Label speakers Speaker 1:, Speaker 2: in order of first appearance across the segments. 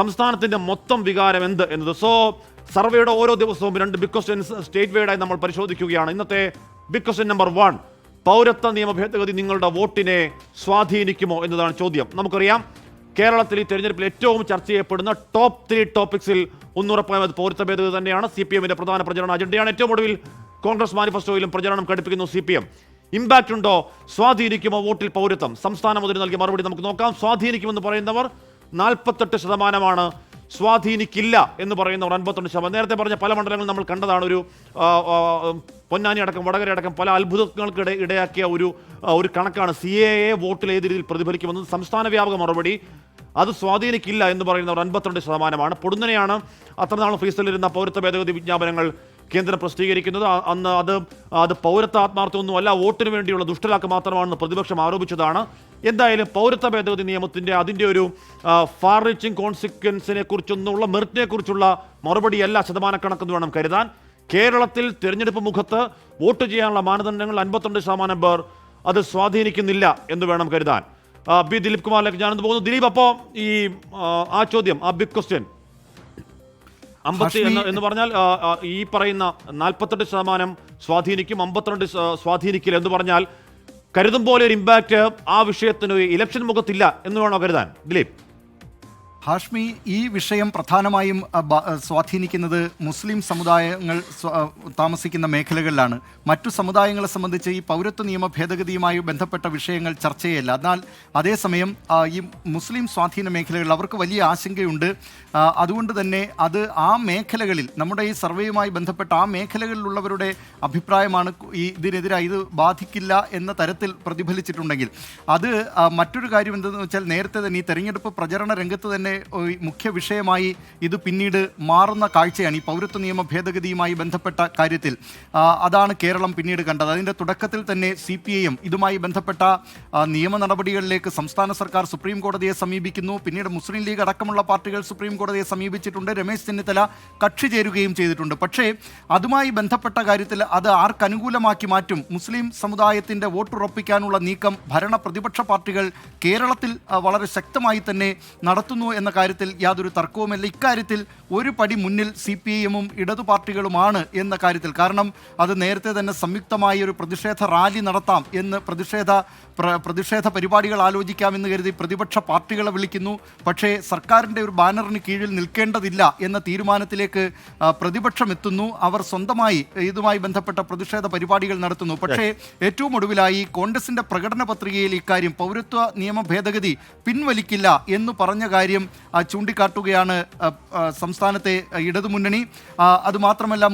Speaker 1: സംസ്ഥാനത്തിന്റെ മൊത്തം വികാരം എന്ത് എന്നത്? സോ സർവേയുടെ ഓരോ ദിവസവും രണ്ട് ബിഗ് ക്വസ്റ്റ്യൻസ് സ്റ്റേറ്റ് വൈഡായി നമ്മൾ പരിശോധിക്കുകയാണ്. ഇന്നത്തെ ബിഗ് ക്വസ്റ്റ്യൻ നമ്പർ വൺ പൗരത്വ നിയമ ഭേദഗതി നിങ്ങളുടെ വോട്ടിനെ സ്വാധീനിക്കുമോ എന്നതാണ് ചോദ്യം. നമുക്കറിയാം കേരളത്തിൽ ഈ തെരഞ്ഞെടുപ്പിൽ ഏറ്റവും ചർച്ച ചെയ്യപ്പെടുന്ന ടോപ്പ് ത്രീ ടോപ്പിക്സിൽ ഒന്നുറപ്പായും അത് പൗരത്വ ഭേദഗതി തന്നെയാണ്. സി പി എമ്മിന്റെ പ്രധാന പ്രചരണ അജണ്ടയാണ്. ഏറ്റവും ഒടുവിൽ കോൺഗ്രസ് മാനിഫെസ്റ്റോയിലും പ്രചരണം ഘടിപ്പിക്കുന്നു സി പി എം ഇമ്പാക്റ്റ് ഉണ്ടോ? സ്വാധീനിക്കുമോ വോട്ടിൽ പൗരത്വം? സംസ്ഥാന മുതൽ നൽകിയ മറുപടി നമുക്ക് നോക്കാം. സ്വാധീനിക്കുമെന്ന് പറയുന്നവർ നാൽപ്പത്തെട്ട് ശതമാനമാണ് സ്വാധീനിക്കില്ല എന്ന് പറയുന്നവർ അൻപത്തൊന്ന് ശതമാനം. നേരത്തെ പറഞ്ഞ പല മണ്ഡലങ്ങളും നമ്മൾ കണ്ടതാണ് ഒരു പൊന്നാനി അടക്കം വടകര അടക്കം പല അത്ഭുതങ്ങൾക്ക് ഇട ഇടയാക്കിയ ഒരു ഒരു കണക്കാണ് സി എ എ വോട്ടിൽ ഏത് രീതിയിൽ പ്രതിഫലിക്കുമെന്ന് സംസ്ഥാന വ്യാപക മറുപടി. അത് സ്വാധീനിക്കില്ല എന്ന് പറയുന്നവർ അൻപത്തിരണ്ട് ശതമാനമാണ്. പൊടുന്നനെയാണ് അത്ര നാൾ ഫീസിലിരുന്ന പൗരത്വ ഭേദഗതി വിജ്ഞാപനങ്ങൾ കേന്ദ്രം പ്രസിദ്ധീകരിക്കുന്നത്. അന്ന് അത് അത് പൗരത്വ ആത്മാർത്ഥമൊന്നും അല്ല വോട്ടിന് വേണ്ടിയുള്ള ദുഷ്ടലാക്ക് മാത്രമാണെന്ന് പ്രതിപക്ഷം ആരോപിച്ചതാണ്. എന്തായാലും പൗരത്വ ഭേദഗതി നിയമത്തിന്റെ അതിന്റെ ഒരു ഫാർ റീച്ചിങ് കോൺസിക്വൻസിനെ കുറിച്ചൊന്നുള്ള മെറിറ്റിനെ കുറിച്ചുള്ള മറുപടിയല്ല ശതമാനക്കണക്കെന്ന് വേണം കരുതാൻ. കേരളത്തിൽ തിരഞ്ഞെടുപ്പ് മുഖത്ത് വോട്ട് ചെയ്യാനുള്ള മാനദണ്ഡങ്ങൾ അൻപത്തിരണ്ട് ശതമാനം പേർ അത് സ്വാധീനിക്കുന്നില്ല എന്ന് വേണം കരുതാൻ. ബി ദിലീപ് കുമാറിലേക്ക് ഞാനെന്ന് പോകുന്നു. ദിലീപ് അപ്പോൾ ഈ ആ ചോദ്യം ആ ബിഗ് ക്വസ്റ്റ്യൻ അമ്പത്തി എന്ന് എന്ന് പറഞ്ഞാൽ ഈ പറയുന്ന നാൽപ്പത്തെട്ട് ശതമാനം സ്വാധീനിക്കും അമ്പത്തിരണ്ട് സ്വാധീനിക്കില്ല എന്ന് പറഞ്ഞാൽ കരുതും പോലെ ഒരു ഇമ്പാക്റ്റ് ആ വിഷയത്തിന് ഇലക്ഷൻ മുഖത്തില്ല എന്ന് വേണോ കരുതാൻ? ദിലീപ്.
Speaker 2: ഹാഷ്മി ഈ വിഷയം പ്രധാനമായും സ്വാധീനിക്കുന്നത് മുസ്ലിം സമുദായങ്ങൾ താമസിക്കുന്ന മേഖലകളിലാണ്. മറ്റു സമുദായങ്ങളെ സംബന്ധിച്ച് ഈ പൗരത്വ നിയമ ഭേദഗതിയുമായി ബന്ധപ്പെട്ട വിഷയങ്ങൾ ചർച്ചയല്ല. എന്നാൽ അതേസമയം ഈ മുസ്ലിം സ്വാധീന മേഖലകളിൽ അവർക്ക് വലിയ ആശങ്കയുണ്ട്. അതുകൊണ്ട് തന്നെ അത് ആ മേഖലകളിൽ നമ്മുടെ ഈ സർവേയുമായി ബന്ധപ്പെട്ട ആ മേഖലകളിലുള്ളവരുടെ അഭിപ്രായമാണ് ഈ ഇതിനെതിരായി ഇത് ബാധിക്കില്ല എന്ന തരത്തിൽ പ്രതിഫലിച്ചിട്ടുണ്ടെങ്കിൽ അത് മറ്റൊരു കാര്യം എന്തെന്ന് വെച്ചാൽ നേരത്തെ തന്നെ ഈ തെരഞ്ഞെടുപ്പ് പ്രചരണ രംഗത്ത് തന്നെ ഓ, മുഖ്യ വിഷയമായി ഇത് പിന്നീട് മാറുന്ന കാഴ്ചയാണ് ഈ പൗരത്വ നിയമ ഭേദഗതിയുമായി ബന്ധപ്പെട്ട കാര്യത്തിൽ. അതാണ് കേരളം പിന്നീട് കണ്ടത്. അതിന്റെ തുടക്കത്തിൽ തന്നെ സി പി ഐ എം ഇതുമായി ബന്ധപ്പെട്ട നിയമ നടപടികളിലേക്ക് സംസ്ഥാന സർക്കാർ സുപ്രീം കോടതിയെ സമീപിക്കുന്നു. പിന്നീട് മുസ്ലിം ലീഗ് അടക്കമുള്ള പാർട്ടികൾ സുപ്രീം കോടതിയെ സമീപിച്ചിട്ടുണ്ട്. രമേശ് ചെന്നിത്തല കക്ഷി ചേരുകയും ചെയ്തിട്ടുണ്ട്. പക്ഷേ അതുമായി ബന്ധപ്പെട്ട കാര്യത്തിൽ അത് ആർക്കനുകൂലമാക്കി മാറ്റും? മുസ്ലിം സമുദായത്തിന്റെ വോട്ടുറപ്പിക്കാനുള്ള നീക്കം ഭരണ പ്രതിപക്ഷ പാർട്ടികൾ കേരളത്തിൽ വളരെ ശക്തമായി തന്നെ നടത്തുന്നു എന്ന കാര്യത്തിൽ യാതൊരു തർക്കവുമില്ല. ഇക്കാര്യത്തിൽ ഒരു പടി മുന്നിൽ സി പി എമ്മും ഇടതു പാർട്ടികളുമാണ് എന്ന കാര്യത്തിൽ. കാരണം അത് നേരത്തെ തന്നെ സംയുക്തമായി ഒരു പ്രതിഷേധ റാലി നടത്താം എന്ന് പ്രതിഷേധ പ്രതിഷേധ പരിപാടികൾ ആലോചിക്കാമെന്ന് കരുതി പ്രതിപക്ഷ പാർട്ടികളെ വിളിക്കുന്നു. പക്ഷേ സർക്കാരിന്റെ ഒരു ബാനറിന് കീഴിൽ നിൽക്കേണ്ടതില്ല എന്ന തീരുമാനത്തിലേക്ക് പ്രതിപക്ഷം എത്തുന്നു. അവർ സ്വന്തമായി ഇതുമായി ബന്ധപ്പെട്ട പ്രതിഷേധ പരിപാടികൾ നടത്തുന്നു. പക്ഷേ ഏറ്റവും ഒടുവിലായി കോൺഗ്രസിന്റെ പ്രകടന പത്രികയിൽ ഇക്കാര്യം പൗരത്വ നിയമ ഭേദഗതി പിൻവലിക്കില്ല എന്ന് പറഞ്ഞ കാര്യം ചൂണ്ടിക്കാട്ടുകയാണ് സംസ്ഥാനത്തെ ഇടതുമുന്നണി. അതുമാത്രമല്ല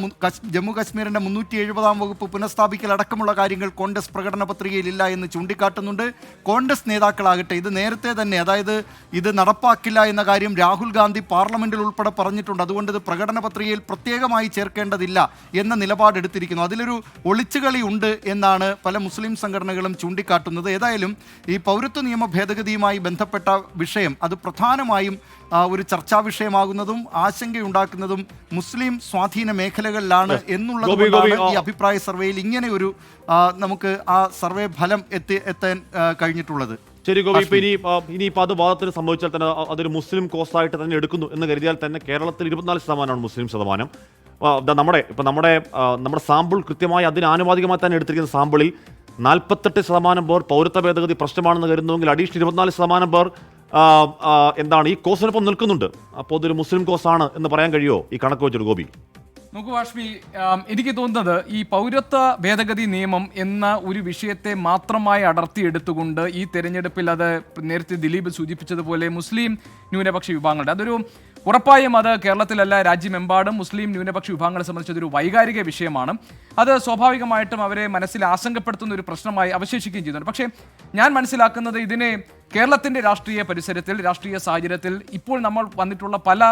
Speaker 2: ജമ്മു കാശ്മീരിന്റെ മുന്നൂറ്റി എഴുപതാം വകുപ്പ് പുനഃസ്ഥാപിക്കൽ അടക്കമുള്ള കാര്യങ്ങൾ കോൺഗ്രസ് പ്രകടന പത്രികയിലില്ല എന്ന് ചൂണ്ടിക്കാട്ടുന്നുണ്ട്. കോൺഗ്രസ് നേതാക്കളാകട്ടെ ഇത് നേരത്തെ തന്നെ അതായത് ഇത് നടപ്പാക്കില്ല എന്ന കാര്യം രാഹുൽ ഗാന്ധി പാർലമെന്റിൽ ഉൾപ്പെടെ പറഞ്ഞിട്ടുണ്ട്. അതുകൊണ്ട് ഇത് പ്രകടന പത്രികയിൽ പ്രത്യേകമായി ചേർക്കേണ്ടതില്ല എന്ന നിലപാടെടുത്തിരിക്കുന്നു അതിലൊരു ഒളിച്ചുകളി ഉണ്ട് എന്നാണ് പല മുസ്ലിം സംഘടനകളും ചൂണ്ടിക്കാട്ടുന്നത്. ഏതായാലും ഈ പൗരത്വ നിയമ ഭേദഗതിയുമായി ബന്ധപ്പെട്ട വിഷയം അത് പ്രധാനമായും ആ, ഒരു ചർച്ചാ വിഷയമാകുന്നതും ആശങ്കയുണ്ടാക്കുന്നതും മുസ്ലിം സ്വാധീന മേഖലകളിലാണ് എന്നുള്ളത് ഈ അഭിപ്രായ സർവേയിൽ ഇങ്ങനെ ഒരു നമുക്ക് ആ സർവേ ഫലം എത്തി എത്താൻ കഴിഞ്ഞിട്ടുള്ളത്.
Speaker 1: ശരി ഗോപി ഇപ്പൊ ഇനി ആ, ഇനിയിപ്പോ അത് വാദത്തിന് സംഭവിച്ചാൽ തന്നെ അതൊരു മുസ്ലിം കോസ്റ്റായിട്ട് തന്നെ എടുക്കുന്നു എന്ന് കരുതിയാൽ തന്നെ കേരളത്തിൽ ഇരുപത്തിനാല് ശതമാനമാണ് മുസ്ലിം ശതമാനം. നമ്മുടെ ഇപ്പൊ നമ്മുടെ നമ്മുടെ സാമ്പിൾ കൃത്യമായി അതിന് ആനുപാതികമായി തന്നെ എടുത്തിരിക്കുന്ന സാമ്പിളിൽ നാൽപ്പത്തെട്ട് ശതമാനം പേർ പൗരത്വ ഭേദഗതി പ്രശ്നമാണെന്ന് കരുതുന്നുവെങ്കിൽ അഡീഷണൽ ഇരുപത്തിനാല് ശതമാനം പേർ എന്താണ് ഈ കോസിനൊപ്പം നിൽക്കുന്നുണ്ട്. അപ്പോൾ അതൊരു മുസ്ലിം കോസാണ് എന്ന് പറയാൻ കഴിയുമോ? ഈ കണക്ക് വെച്ചിട്ട് ഗോപി.
Speaker 3: നോക്കൂ വാഷ്മി എനിക്ക് തോന്നുന്നത് ഈ പൗരത്വ ഭേദഗതി നിയമം എന്ന ഒരു വിഷയത്തെ മാത്രമായി അടർത്തിയെടുത്തുകൊണ്ട് ഈ തെരഞ്ഞെടുപ്പിൽ അത് നേരത്തെ ദിലീപ് സൂചിപ്പിച്ചതുപോലെ മുസ്ലിം ന്യൂനപക്ഷ വിഭാഗങ്ങളുടെ അതൊരു ഉറപ്പായും അത് കേരളത്തിലല്ല രാജ്യമെമ്പാടും മുസ്ലിം ന്യൂനപക്ഷ വിഭാഗങ്ങളെ സംബന്ധിച്ചതൊരു വൈകാരിക വിഷയമാണ്. അത് സ്വാഭാവികമായിട്ടും അവരെ മനസ്സിൽ ആശങ്കപ്പെടുത്തുന്ന ഒരു പ്രശ്നമായി അവശേഷിക്കുകയും ചെയ്യുന്നുണ്ട്. പക്ഷേ ഞാൻ മനസ്സിലാക്കുന്നത് ഇതിനെ കേരളത്തിന്റെ രാഷ്ട്രീയ പരിസരത്തിൽ രാഷ്ട്രീയ സാഹചര്യത്തിൽ ഇപ്പോൾ നമ്മൾ വന്നിട്ടുള്ള പല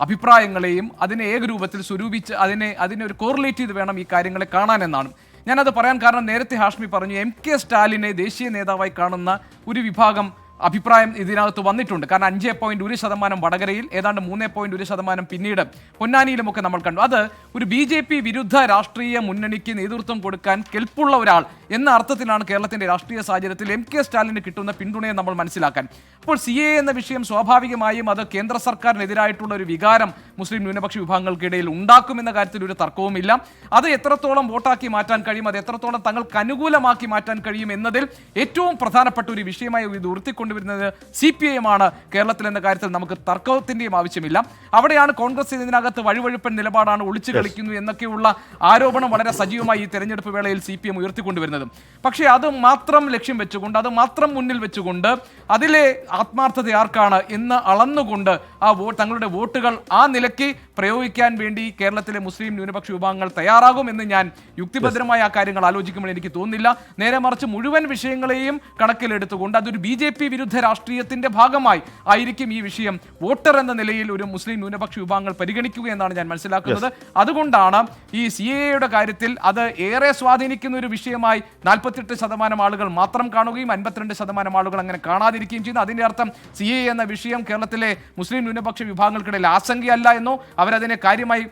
Speaker 3: അഭിപ്രായങ്ങളെയും അതിനെ ഏകരൂപത്തിൽ സ്വരൂപിച്ച് അതിനെ അതിനെ ഒരു കോറിലേറ്റ് ചെയ്ത് വേണം ഈ കാര്യങ്ങളെ കാണാനെന്നാണ് ഞാനത് പറയാൻ കാരണം നേരത്തെ ഹാഷ്മി പറഞ്ഞു എം കെ സ്റ്റാലിനെ ദേശീയ നേതാവായി കാണുന്ന ഒരു വിഭാഗം അഭിപ്രായം ഇതിനകത്ത് വന്നിട്ടുണ്ട്. കാരണം അഞ്ച് പോയിന്റ് ഒരു ശതമാനം വടകരയിൽ ഏതാണ്ട് മൂന്ന് പോയിന്റ് ഒരു ശതമാനം പിന്നീട് പൊന്നാനിയിലുമൊക്കെ നമ്മൾ കണ്ടു. അത് ഒരു ബി ജെ പി വിരുദ്ധ രാഷ്ട്രീയ മുന്നണിക്ക് നേതൃത്വം കൊടുക്കാൻ കെൽപ്പുള്ള ഒരാൾ എന്ന അർത്ഥത്തിലാണ് കേരളത്തിന്റെ രാഷ്ട്രീയ സാഹചര്യത്തിൽ എം കെ സ്റ്റാലിന് കിട്ടുന്ന പിന്തുണയെ നമ്മൾ മനസ്സിലാക്കാൻ. അപ്പോൾ സി എ എന്ന വിഷയം സ്വാഭാവികമായും അത് കേന്ദ്ര സർക്കാരിനെതിരായിട്ടുള്ള ഒരു വികാരം മുസ്ലിം ന്യൂനപക്ഷ വിഭാഗങ്ങൾക്കിടയിൽ ഉണ്ടാക്കുമെന്ന കാര്യത്തിൽ ഒരു തർക്കവുമില്ല. അത് എത്രത്തോളം വോട്ടാക്കി മാറ്റാൻ കഴിയും അത് എത്രത്തോളം തങ്ങൾക്ക് അനുകൂലമാക്കി മാറ്റാൻ കഴിയും എന്നതിൽ ഏറ്റവും പ്രധാനപ്പെട്ട ഒരു വിഷയമായി ഇത് ഉയർത്തിക്കൊണ്ടുവരുന്നത് സി പി ഐ ആണ് കേരളത്തിൽ എന്ന കാര്യത്തിൽ നമുക്ക് തർക്കത്തിന്റെയും ആവശ്യമില്ല. അവിടെയാണ് കോൺഗ്രസ് ഇതിനകത്ത് വഴിവഴുപ്പൻ നിലപാടാണ് ഒളിച്ചു കളിക്കുന്നു എന്നൊക്കെയുള്ള ആരോപണം വളരെ സജീവമായി ഈ തെരഞ്ഞെടുപ്പ് വേളയിൽ സി പി എം ഉയർത്തിക്കൊണ്ടുവരുന്നത്. പക്ഷേ അത് മാത്രം ലക്ഷ്യം വെച്ചുകൊണ്ട് അത് മാത്രം മുന്നിൽ വെച്ചുകൊണ്ട് അതിലെ ആത്മാർത്ഥത ആർക്കാണ് എന്ന് അളന്നുകൊണ്ട് ആ തങ്ങളുടെ വോട്ടുകൾ ആ നിലയ്ക്ക് പ്രയോഗിക്കാൻ വേണ്ടി കേരളത്തിലെ മുസ്ലിം ന്യൂനപക്ഷ വിഭാഗങ്ങൾ തയ്യാറാകും എന്ന് ഞാൻ യുക്തിഭദ്രമായ ആ കാര്യങ്ങൾ ആലോചിക്കുമ്പോൾ എനിക്ക് തോന്നുന്നില്ല. നേരെ മറിച്ച് മുഴുവൻ വിഷയങ്ങളെയും കണക്കിലെടുത്തുകൊണ്ട് അതൊരു ബി ജെ പി വിരുദ്ധ രാഷ്ട്രീയത്തിന്റെ ഭാഗമായി ആയിരിക്കും ഈ വിഷയം. വോട്ടർ എന്ന നിലയിൽ ഒരു മുസ്ലിം ന്യൂനപക്ഷ വിഭാഗങ്ങൾ പരിഗണിക്കുക എന്നാണ് ഞാൻ മനസ്സിലാക്കുന്നത്. അതുകൊണ്ടാണ് ഈ സി എയുടെ കാര്യത്തിൽ അത് ഏറെ സ്വാധീനിക്കുന്ന ഒരു വിഷയമായി നാൽപ്പത്തെട്ട് ശതമാനം ആളുകൾ മാത്രം കാണുകയും അൻപത്തിരണ്ട് ശതമാനം ആളുകൾ അങ്ങനെ കാണാതിരിക്കുകയും ചെയ്യുന്നു. അതിന്റെ അർത്ഥം സി എ എന്ന വിഷയം കേരളത്തിലെ മുസ്ലിം ന്യൂനപക്ഷ വിഭാഗങ്ങൾക്കിടയിൽ ആശങ്കയല്ല എന്നോ അവരതിനെ കാര്യമായി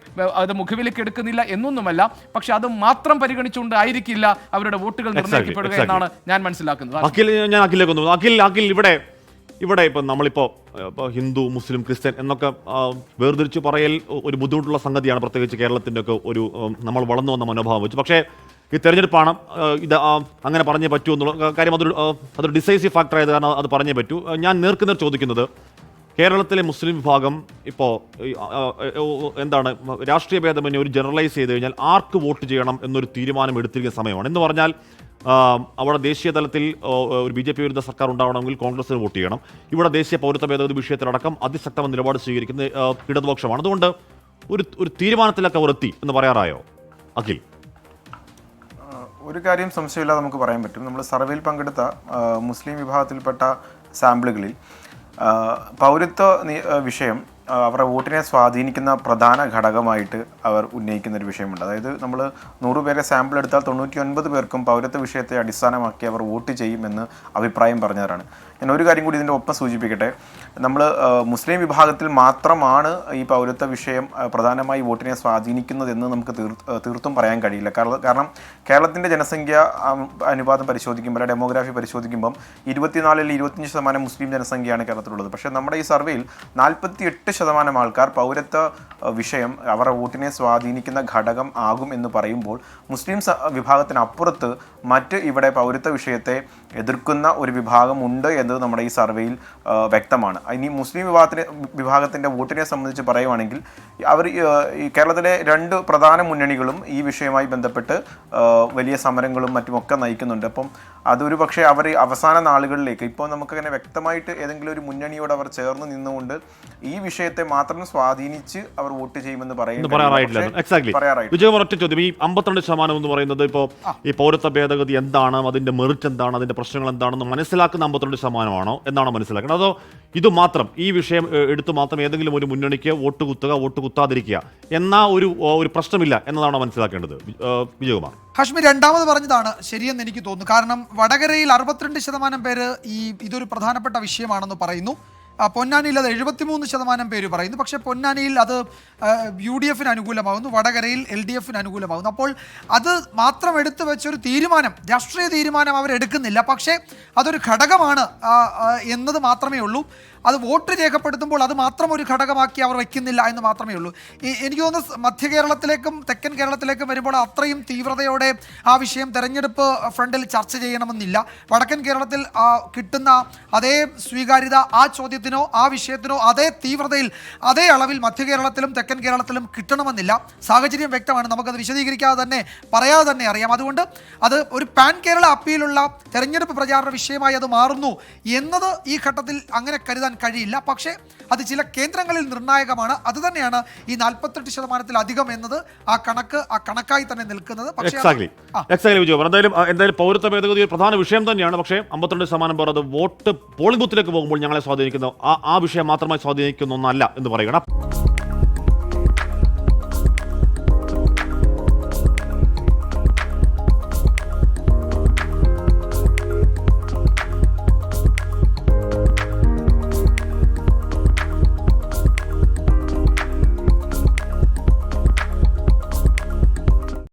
Speaker 3: അത് മുഖവിലേക്ക് എടുക്കുന്നില്ല എന്നൊന്നുമല്ല. പക്ഷെ അത് മാത്രം പരിഗണിച്ചുകൊണ്ട് ആയിരിക്കില്ല അവരുടെ വോട്ടുകൾ
Speaker 1: നിർണയിക്കപ്പെടുക
Speaker 3: എന്നാണ് ഞാൻ മനസ്സിലാക്കുന്നത്.
Speaker 1: അഖിൽ ഞാൻ അഖിലേക്ക് അഖിൽ അഖിൽ ഇവിടെ ഇവിടെ ഇപ്പം നമ്മളിപ്പോൾ ഇപ്പോൾ ഹിന്ദു മുസ്ലിം ക്രിസ്ത്യൻ എന്നൊക്കെ വേർതിരിച്ച് പറയൽ ഒരു ബുദ്ധിമുട്ടുള്ള സംഗതിയാണ് പ്രത്യേകിച്ച് കേരളത്തിന്റെ ഒക്കെ ഒരു നമ്മൾ വളർന്നു വന്ന മനോഭാവം വെച്ച്. പക്ഷേ ഈ തെരഞ്ഞെടുപ്പാണ് ഇത് അങ്ങനെ പറഞ്ഞേ പറ്റൂ എന്നുള്ള കാര്യം അതൊരു അതൊരു ഡിസൈസീവ് ഫാക്ടർ ആയത് കാരണം അത് പറഞ്ഞേ പറ്റൂ. ഞാൻ നേർക്കുനേർ ചോദിക്കുന്നത് കേരളത്തിലെ മുസ്ലിം വിഭാഗം ഇപ്പോൾ എന്താണ് രാഷ്ട്രീയ ഭേദമന്യേ ഒരു ജനറലൈസ് ചെയ്ത് കഴിഞ്ഞാൽ ആർക്ക് വോട്ട് ചെയ്യണം എന്നൊരു തീരുമാനം എടുത്തിരിക്കുന്ന സമയമാണ്. എന്ന് പറഞ്ഞാൽ അവിടെ ദേശീയ തലത്തിൽ ഒരു ബി ജെ പി വിരുദ്ധ സർക്കാർ ഉണ്ടാവണമെങ്കിൽ കോൺഗ്രസിന് വോട്ട് ചെയ്യണം. ഇവിടെ ദേശീയ പൗരത്വ ഭേദഗതി വിഷയത്തിലടക്കം അതിശക്തമായ നിലപാട് സ്വീകരിക്കുന്ന ഇടതുപക്ഷമാണ്. അതുകൊണ്ട് ഒരു ഒരു തീരുമാനത്തിലൊക്കെ അവർ എത്തി എന്ന് പറയാറായോ? അഖിൽ.
Speaker 4: ഒരു കാര്യം സംശയമില്ലാതെ നമുക്ക് പറയാൻ പറ്റും. നമ്മൾ സർവേയിൽ പങ്കെടുത്ത മുസ്ലിം വിഭാഗത്തിൽപ്പെട്ട സാമ്പിളുകളിൽ പൗരത്വ വിഷയം അവരുടെ വോട്ടിനെ സ്വാധീനിക്കുന്ന പ്രധാന ഘടകമായിട്ട് അവർ ഉന്നയിക്കുന്ന ഒരു വിഷയമുണ്ട്. അതായത് നമ്മൾ നൂറ് പേരെ സാമ്പിൾ എടുത്താൽ തൊണ്ണൂറ്റി ഒൻപത് പേർക്കും പൗരത്വ വിഷയത്തെ അടിസ്ഥാനമാക്കി അവർ വോട്ട് ചെയ്യുമെന്ന് അഭിപ്രായം പറഞ്ഞവരാണ്. ഞാൻ ഒരു കാര്യം കൂടി ഇതിന്റെ ഒപ്പം സൂചിപ്പിക്കട്ടെ. നമ്മൾ മുസ്ലിം വിഭാഗത്തിൽ മാത്രമാണ് ഈ പൗരത്വ വിഷയം പ്രധാനമായി വോട്ടിനെ സ്വാധീനിക്കുന്നതെന്ന് നമുക്ക് തീർത്തും പറയാൻ കഴിയില്ല. കാരണം കേരളത്തിന്റെ ജനസംഖ്യ അനുപാതം പരിശോധിക്കുമ്പോൾ ഡെമോഗ്രാഫി പരിശോധിക്കുമ്പം ഇരുപത്തിനാലിൽ ഇരുപത്തിയഞ്ച് ശതമാനം മുസ്ലിം ജനസംഖ്യയാണ് കേരളത്തിലുള്ളത്. പക്ഷേ നമ്മുടെ ഈ സർവേയിൽ നാൽപ്പത്തി എട്ട് ശതമാനം ആൾക്കാർ പൗരത്വ വിഷയം അവരുടെ വോട്ടിനെ സ്വാധീനിക്കുന്ന ഘടകം ആകും എന്ന് പറയുമ്പോൾ മുസ്ലിം വിഭാഗത്തിനപ്പുറത്ത് മറ്റ് ഇവിടെ പൗരത്വ വിഷയത്തെ എതിർക്കുന്ന ഒരു വിഭാഗം ഉണ്ട് എന്നത് നമ്മുടെ ഈ സർവേയിൽ വ്യക്തമാണ്. ഇനി മുസ്ലിം വിഭാഗത്തിന് വിഭാഗത്തിന്റെ വോട്ടിനെ സംബന്ധിച്ച് പറയുവാണെങ്കിൽ അവർ ഈ, കേരളത്തിലെ രണ്ട് പ്രധാന മുന്നണികളും ഈ വിഷയവുമായി ബന്ധപ്പെട്ട് വലിയ സമരങ്ങളും മറ്റുമൊക്കെ നയിക്കുന്നുണ്ട്. അപ്പം അതൊരു പക്ഷേ അവർ അവസാന നാളുകളിലേക്ക് ഇപ്പോൾ നമുക്കങ്ങനെ വ്യക്തമായിട്ട് ഏതെങ്കിലും ഒരു മുന്നണിയോട് അവർ ചേർന്ന് നിന്നുകൊണ്ട് ഈ വിഷയത്തെ മാത്രം സ്വാധീനിച്ച് അവർ വോട്ട് ചെയ്യുമെന്ന്
Speaker 1: പറയാറായിട്ടില്ല. ചോദ്യം. ഈ അമ്പത്തിരണ്ട് ശതമാനം എന്ന് പറയുന്നത് ഇപ്പോൾ ഈ പൗരത്വ ഭേദഗതി എന്താണ്? അതിന്റെ മെറിറ്റ് എന്താണ്? അതിന്റെ പ്രശ്നങ്ങൾ എന്താണെന്ന് മനസ്സിലാക്കുന്ന അമ്പത്തിരണ്ട് ശതമാനമാണോ എന്നാണ് മനസ്സിലാക്കുന്നത് അതോ ഇത് മാത്രം ഈ വിഷയം എടുത്തു മാത്രം ഏതെങ്കിലും ഒരു മുന്നണിക്ക് വോട്ട് കുത്തുക വോട്ട് കുത്താതിരിക്കുക എന്ന ഒരു ഒരു പ്രശ്നമില്ല എന്നതാണോ മനസ്സിലാക്കേണ്ടത്. വിജയകുമാർ.
Speaker 5: ഹഷ്മി രണ്ടാമത് പറഞ്ഞതാണ് ശരിയെന്ന് എനിക്ക് തോന്നുന്നു. കാരണം വടകരയിൽ അറുപത്തിരണ്ട് ശതമാനം പേര് ഈ ഇതൊരു പ്രധാനപ്പെട്ട വിഷയമാണെന്ന് പറയുന്നു. പൊന്നാനിയിൽ അത് എഴുപത്തിമൂന്ന് ശതമാനം പേര് പറയുന്നു. പക്ഷേ പൊന്നാനിയിൽ അത് യു ഡി എഫിന് അനുകൂലമാകുന്നു വടകരയിൽ എൽ ഡി എഫിന് അനുകൂലമാകുന്നു. അപ്പോൾ അത് മാത്രം എടുത്തു വെച്ചൊരു തീരുമാനം രാഷ്ട്രീയ തീരുമാനം അവരെടുക്കുന്നില്ല പക്ഷേ അതൊരു ഘടകമാണ് എന്നത് മാത്രമേ ഉള്ളൂ. അത് വോട്ട് രേഖപ്പെടുത്തുമ്പോൾ അത് മാത്രം ഒരു ഘടകമാക്കി അവർ വയ്ക്കുന്നില്ല എന്ന് മാത്രമേ ഉള്ളൂ. എനിക്ക് തോന്നുന്നു മധ്യ കേരളത്തിലേക്കും തെക്കൻ കേരളത്തിലേക്കും വരുമ്പോൾ അത്രയും തീവ്രതയോടെ ആ വിഷയം തെരഞ്ഞെടുപ്പ് ഫ്രണ്ടിൽ ചർച്ച ചെയ്യണമെന്നില്ല. വടക്കൻ കേരളത്തിൽ കിട്ടുന്ന അതേ സ്വീകാര്യത ആ ചോദ്യത്തിനോ ആ വിഷയത്തിനോ അതേ തീവ്രതയിൽ അതേ അളവിൽ മധ്യ കേരളത്തിലും തെക്കൻ കേരളത്തിലും കിട്ടണമെന്നില്ല. സാഹചര്യം വ്യക്തമാണ്. നമുക്കത് വിശദീകരിക്കാതെ തന്നെ പറയാതെ തന്നെ അറിയാം. അതുകൊണ്ട് അത് ഒരു പാൻ കേരള അപ്പീലുള്ള തെരഞ്ഞെടുപ്പ് പ്രചാരണ വിഷയമായി അത് മാറുന്നു എന്നത് ഈ ഘട്ടത്തിൽ അങ്ങനെ കരുതാൻ കഴിയില്ല. പക്ഷേ അത് ചില കേന്ദ്രങ്ങളിൽ നിർണായകമാണ്. അത് തന്നെയാണ് ഈ നാൽപ്പത്തെട്ട് ശതമാനത്തിലധികം എന്നത് ആ കണക്ക് ആ കണക്കായി തന്നെ നിൽക്കുന്നത്. പക്ഷേ.
Speaker 1: എന്തായാലും എന്തായാലും പൗരത്വ ഭേദഗതി ഒരു പ്രധാന വിഷയം തന്നെയാണ്. പക്ഷേ അമ്പത്തിരണ്ട് ശതമാനം പേർ അത് വോട്ട് പോളിംഗ് ബൂത്തിലേക്ക് പോകുമ്പോൾ ഞങ്ങളെ സ്വാധീനിക്കുന്ന. ആ ആ വിഷയം മാത്രമായി സ്വാധീനിക്കുന്ന ഒന്നല്ല എന്ന് പറയണം